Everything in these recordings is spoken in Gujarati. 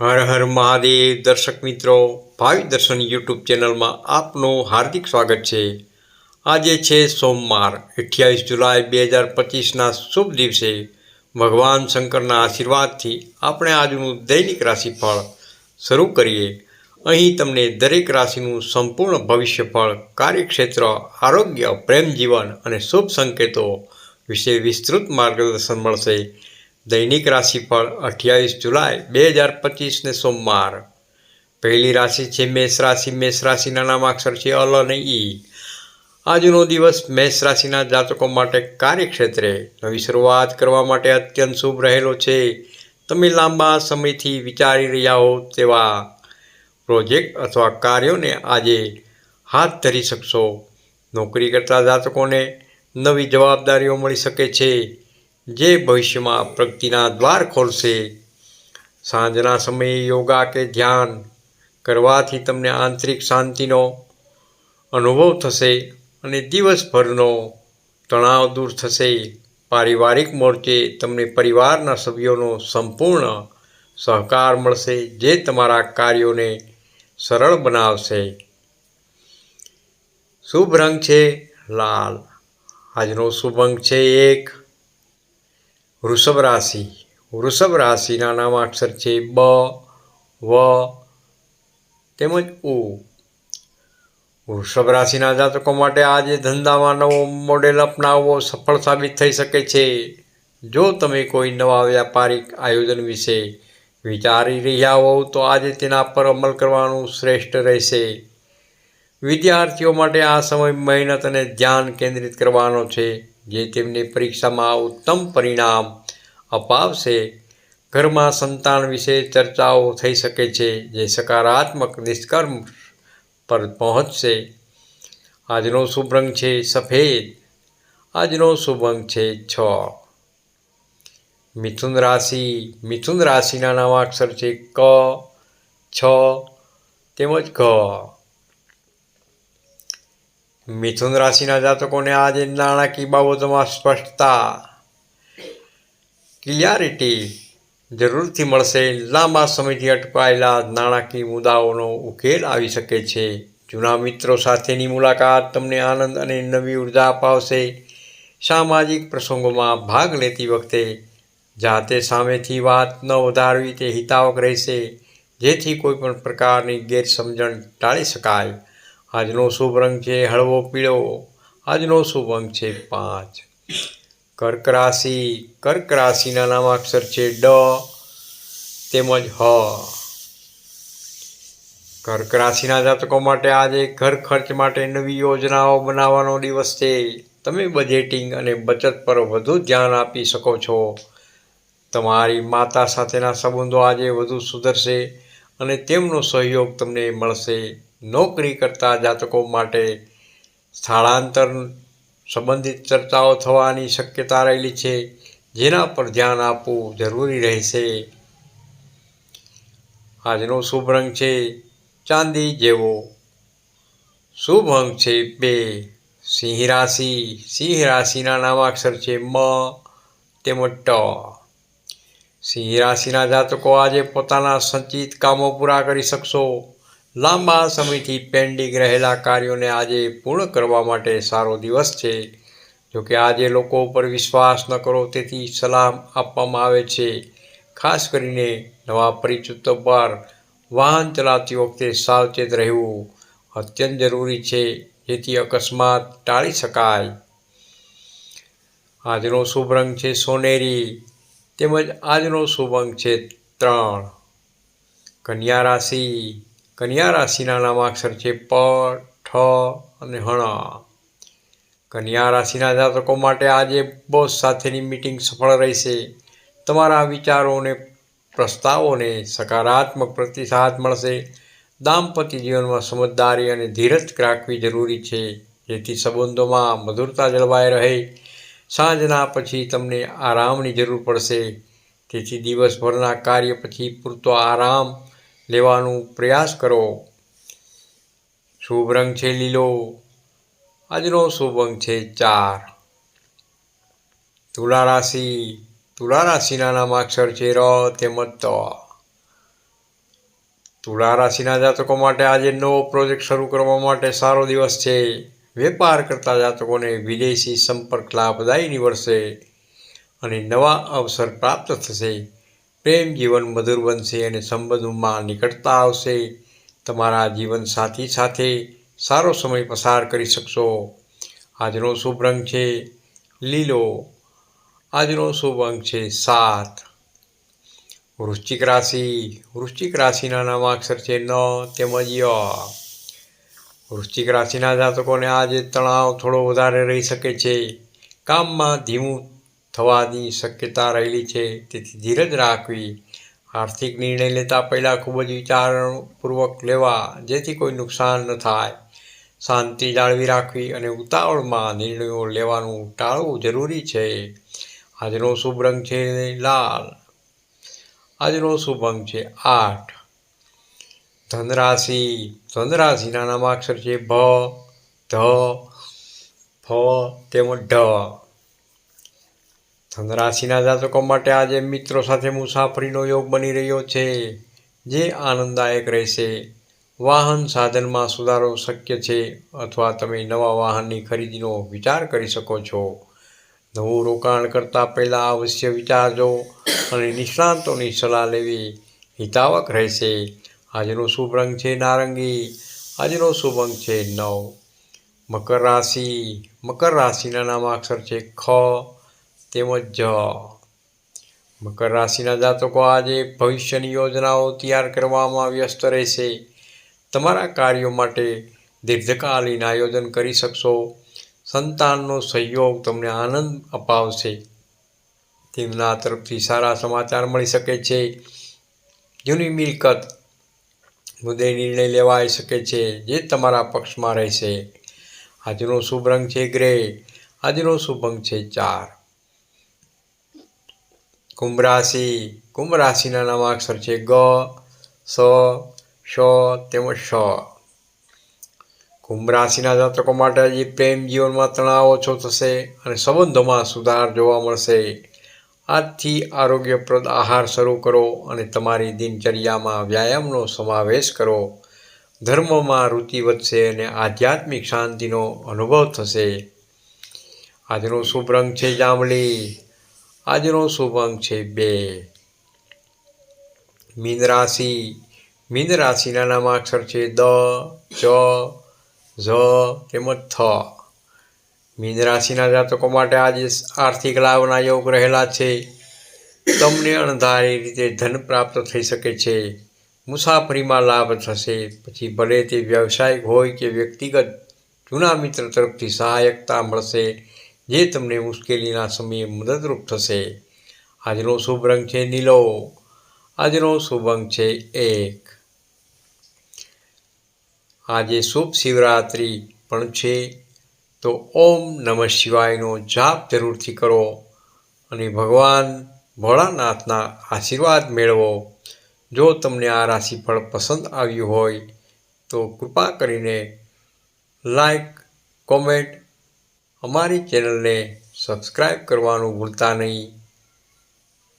હર હર મહાદેવ, દર્શક મિત્રો, ભાવિ દર્શન યુટ્યુબ ચેનલમાં આપનું હાર્દિક સ્વાગત છે. આજે છે સોમવાર, અઠ્યાવીસ જુલાઈ બે હજાર પચીસના શુભ દિવસે. ભગવાન શંકરના આશીર્વાદથી આપણે આજનું દૈનિક રાશિફળ શરૂ કરીએ. અહીં તમને દરેક રાશિનું સંપૂર્ણ ભવિષ્યફળ, કાર્યક્ષેત્ર, આરોગ્ય, પ્રેમ, જીવન અને શુભ સંકેતો વિશે વિસ્તૃત માર્ગદર્શન મળશે. દૈનિક રાશિફળ અઠ્યાવીસ જુલાઈ, બે હજાર પચીસને સોમવાર. પહેલી રાશિ છે મેષ રાશિ. મેષ રાશિના નામાક્ષર છે અલ અને ઈ. આજનો દિવસ મેષ રાશિના જાતકો માટે કાર્યક્ષેત્રે નવી શરૂઆત કરવા માટે અત્યંત શુભ રહેલો છે. તમે લાંબા સમયથી વિચારી રહ્યા હો તેવા પ્રોજેક્ટ અથવા કાર્યોને આજે હાથ ધરી શકશો. નોકરી કરતા જાતકોને નવી જવાબદારીઓ મળી શકે છે. જે ભવિષ્યમાં પ્રગતિના દ્વાર ખોલશે. સાંજના સમયે યોગા કે ધ્યાન કરવાથી તમને આંતરિક શાંતિનો અનુભવ થશે અને દિવસભરનો તણાવ દૂર થશે. પારિવારિક મોરચે તમને પરિવારના સભ્યોનો સંપૂર્ણ સહકાર મળશે, જે તમારા કાર્યોને સરળ બનાવશે. શુભ રંગ છે, લાલ. આજનો શુભ અંક છે એક. વૃષભ રાશિ. વૃષભ રાશિના નામાક્ષર છે બ, વ, તેમજ ઉ. વૃષભ રાશિના જાતકો માટે આજે ધંધામાં નવો મોડેલ અપનાવવો સફળ સાબિત થઈ શકે છે. જો તમે કોઈ નવા વ્યાપારિક આયોજન વિશે વિચારી રહ્યા હોવ, તો આજે તેના પર અમલ કરવાનું શ્રેષ્ઠ રહેશે. વિદ્યાર્થીઓ માટે આ સમય મહેનત અને ધ્યાન કેન્દ્રિત કરવાનો છે. જે તેમને પરીક્ષામાં ઉત્તમ પરિણામ અપાવશે. ઘરમાં સંતાન વિશે ચર્ચાઓ થઈ શકે છે, જે સકારાત્મક નિષ્કર્મ પર પહોંચશે. આજનો શુભ રંગ છે સફેદ. આજનો શુભ અંક છે છ. મિથુન રાશિ. મિથુન રાશિના નામાક્ષર છે ક, છ, તેમજ ઘ. મિથુન રાશિના જાતકોને આજે નાણાકીય બાબતોમાં સ્પષ્ટતા. ક્લિયારિટી જરૂરથી મળશે. લાંબા સમયથી અટકાયેલા નાણાકીય મુદ્દાઓનો ઉકેલ આવી શકે છે. જૂના મિત્રો સાથેની મુલાકાત તમને આનંદ અને નવી ઊર્જા અપાવશે. સામાજિક પ્રસંગોમાં ભાગ લેતી વખતે જાતે સામેથી વાત ન વધારવી તે હિતાવક રહેશે. જેથી કોઈપણ પ્રકારની ગેરસમજણ ટાળી શકાય. આજનો શુભ રંગ છે હળવો પીળો, આજનો શુભ અંક છે પાંચ. કર્ક રાશિ, કર્ક રાશિના નામાક્ષર છે ડ, તેમજ હ. કર્ક રાશિના જાતકો માટે આજે ઘર ખર્ચ માટે નવી યોજનાઓ બનાવવાનો દિવસ છે. તમે બજેટિંગ અને બચત પર વધુ ધ્યાન આપી શકો છો. તમારી માતા સાથેના સંબંધો આજે વધુ સુધરશે અને તેમનો સહયોગ તમને મળશે. નોકરી કરતા જાતકો માટે સ્થળાંતર સંબંધિત ચર્ચાઓ થવાની શક્યતા રહેલી છે, જેના પર ધ્યાન આપવું જરૂરી રહેશે. આજનો શુભ રંગ છે ચાંદી જેવો. શુભ અંક છે બે. સિંહ રાશિ. સિંહ રાશિના નામાક્ષર છે મ તેમજ ટ. સિંહ રાશિના જાતકો આજે પોતાના સંચિત કામો પૂરા કરી શકશો. લાંબા સમયથી પેન્ડિંગ રહેલા કાર્યોને આજે પૂર્ણ કરવા માટે સારો દિવસ છે. જોકે આજે લોકો ઉપર વિશ્વાસ ન કરો, તેથી સલામ આપવામાં આવે છે. ખાસ કરીને નવા પરિચિતો પર વાહન ચલાવતી વખતે સાવચેત રહેવું અત્યંત જરૂરી છે, જેથી અકસ્માત ટાળી શકાય. આજનો શુભ રંગ છે સોનેરી, તેમજ આજનો શુભ અંક છે ત્રણ. કન્યા રાશિ કન્યા રાશિના નામાક્ષર છે પ, ઠ અને હણ. કન્યા રાશિના જાતકો માટે આજે બોસ સાથેની મિટિંગ સફળ રહેશે. તમારા વિચારોને પ્રસ્તાવોને સકારાત્મક પ્રતિસાદ મળશે. દાંપત્ય જીવનમાં સમજદારી અને ધીરજ રાખવી જરૂરી છે. જેથી સંબંધોમાં મધુરતા જળવાઈ રહે. સાંજના પછી તમને આરામની જરૂર પડશે. તેથી દિવસભરના કાર્ય પછી પૂરતો આરામ લેવાનો પ્રયાસ કરો. શુભ રંગ છે લીલો. આજનો શુભ અંક છે ચાર. તુલા રાશિ. તુલા રાશિના નામાક્ષર છે ર તેમજ ત. તુલા રાશિના જાતકો માટે આજે નવો પ્રોજેક્ટ શરૂ કરવા માટે સારો દિવસ છે. વેપાર કરતા જાતકોને વિદેશી સંપર્ક લાભદાયી નિવડશે અને નવા અવસર પ્રાપ્ત થશે. પ્રેમ જીવન મધુર બનશે અને સંબંધોમાં નિકટતા આવશે. તમારા જીવન સાથી સાથે સારો સમય પસાર કરી શકશો. આજનો શુભ રંગ છે લીલો. આજનો શુભ અંક છે સાત. વૃશ્ચિક રાશિ. વૃશ્ચિક રાશિના નામાક્ષર છે ન, તેમજ ય. વૃશ્ચિક રાશિના જાતકોને આજે તણાવ થોડો વધારે રહી શકે છે. કામમાં ધીમું થવાની શક્યતા રહેલી છે. તેથી ધીરજ રાખવી. આર્થિક નિર્ણય લેતા પહેલાં ખૂબ જ વિચારપૂર્વક લેવા, જેથી કોઈ નુકસાન ન થાય. શાંતિ જાળવી રાખવી અને ઉતાવળમાં નિર્ણયો લેવાનું ટાળવું જરૂરી છે. આજનો શુભ રંગ છે લાલ. આજનો શુભ અંક છે આઠ. ધનરાશિ. ધનરાશિના નામાક્ષર છે ભ, ધ, ફ, તેમજ ઢ. ધનરાશિના જાતકો માટે આજે મિત્રો સાથે મુસાફરીનો યોગ બની રહ્યો છે. જે આનંદદાયક રહેશે. વાહન સાધનમાં સુધારો શક્ય છે અથવા તમે નવા વાહનની ખરીદીનો વિચાર કરી શકો છો. નવું રોકાણ કરતાં પહેલાં અવશ્ય વિચારજો અને નિષ્ણાંતોની સલાહ લેવી હિતાવક રહેશે. આજનો શુભ રંગ છે નારંગી. આજનો શુભ અંક છે નવ. મકર રાશિ. મકર રાશિના નામાક્ષર છે ખ. તેમજ મકર રાશિના જાતકો આજે ભવિષ્યની યોજનાઓ તૈયાર કરવામાં વ્યસ્ત રહેશે. તમારા કાર્યો માટે દીર્ઘકાલીન આયોજન કરી શકશો. સંતાનનો સહયોગ તમને આનંદ અપાવશે. તેમના તરફથી સારા સમાચાર મળી શકે છે. જૂની મિલકત મુદ્દે નિર્ણય લેવાઈ શકે છે, જે તમારા પક્ષમાં રહેશે. આજનો શુભ રંગ છે ગ્રે. આજનો શુભ અંક છે ચાર. કુંભ રાશિ કુંભ રાશિના નામાક્ષર છે ગ, સ શ તેમજ શ કુંભ રાશિના જાતકો માટે આજે પ્રેમ જીવનમાં તણાવ ઓછો થશે અને સંબંધોમાં સુધાર જોવા મળશે. આજથી આરોગ્યપ્રદ આહાર શરૂ કરો અને તમારી દિનચર્યામાં વ્યાયામનો સમાવેશ કરો. ધર્મમાં રુચિ વધશે અને આધ્યાત્મિક શાંતિનો અનુભવ થશે. આજનો શુભ રંગ છે જાંબલી. આજનો શુભ અંક છે બે. મીન રાશિ. મીન રાશિના નામાક્ષર છે દ ચ ઝ, તેમજ થ. મીન રાશિના જાતકો માટે આજે આર્થિક લાભના યોગ રહેલા છે. તમને અણધારી રીતે ધન પ્રાપ્ત થઈ શકે છે. મુસાફરીમાં લાભ થશે. પછી ભલે તે વ્યવસાયિક હોય કે વ્યક્તિગત, જૂના મિત્ર તરફથી સહાયકતા મળશે. જે તમને મુશ્કેલીના સમયે મદદરૂપ થશે. આજનો શુભ રંગ છે નીલો. આજનો શુભ અંક છે એક. આજે શુભ શિવરાત્રિ પણ છે. તો ઓમ નમઃ શિવાયનો જાપ જરૂરથી કરો અને ભગવાન ભોળાનાથના આશીર્વાદ મેળવો. જો તમને આ રાશિફળ પસંદ આવ્યું હોય તો કૃપા કરીને લાઈક, કોમેન્ટ અમારી ચેનલને સબસ્ક્રાઈબ કરવાનું ભૂલતા નહીં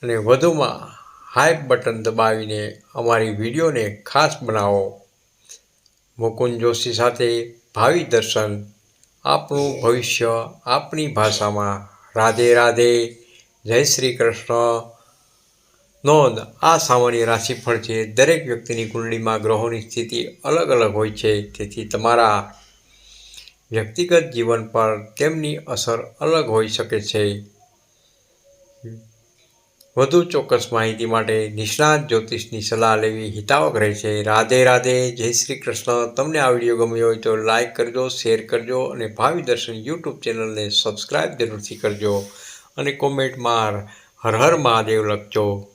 અને વધુમાં હાઈપ બટન દબાવીને અમારી વિડીયોને ખાસ બનાવો. મુકુંદ જોશી સાથે ભાવિ દર્શન, આપણું ભવિષ્ય આપણી ભાષામાં. રાધે રાધે, જય શ્રી કૃષ્ણ. નોંધ, આ સામાન્ય રાશિફળ છે. દરેક વ્યક્તિની કુંડળીમાં ગ્રહોની સ્થિતિ અલગ અલગ હોય છે. તેથી તમારા વ્યક્તિગત જીવન પર તેમની અસર અલગ હોઈ શકે છે. વધુ ચોક્કસ માહિતી માટે નિષ્ણાત જ્યોતિષની સલાહ લેવી હિતાવક રહે છે. રાધે રાધે, જય શ્રી કૃષ્ણ. તમને આ વીડિયો ગમ્યો હોય તો લાઈક કરજો, શેર કરજો અને ભાવિ દર્શન યુટ્યુબ ચેનલને સબસ્ક્રાઈબ જરૂરથી કરજો અને કોમેન્ટમાં હર હર મહાદેવ લખજો.